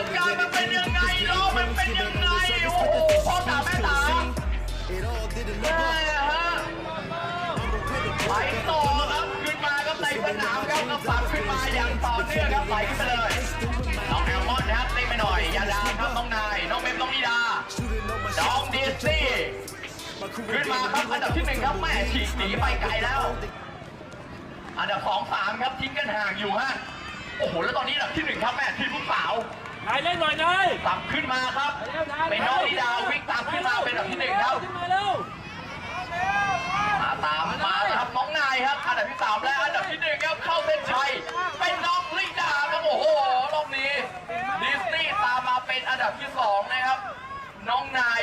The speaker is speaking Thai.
สัญญาณมันเป็นยังไงล้อมันเป็นยังไงโอ้โหพ่อจ๋าแม่จ๋าแม่ฮะไปต่อครับขึ้นมาครับในสนามครับก็ปักขึ้นมาอย่างต่อเนื่องครับไหลขึ้นไปเลยน้องแอลมอนนะครับเล่นไปหน่อยยาดามครับน้องนายน้องเมมน้องนิดาน้องดิสซี่ขึ้นมาครับอันดับที่หนึ่งครับแม่ฉีกหนีไปไกลแล้ว อันดับสองสามครับทิ้งกันห่างอยู่ฮะโอ้โหแล้วตอนนี้อันดับที่หนึ่งครับแม่ทีมลูกสาว นายเล่นหน่อยนายตับขึ้นมาครับ เป็นน้องนิดาวิ่งตามขึ้นมาเป็นอันดับที่หนึ่งครับขึ้นมาเร็วมาตามมาครับน้องนายครับ อันดับที่สามและอันดับที่หนึ่งครับเข้าเส้นชัย เป็นน้องลิดาครับโอ้โหรอบนี้ดิสนีย์ตามมาเป็นอันดับที่สองนะครับ น้องนาย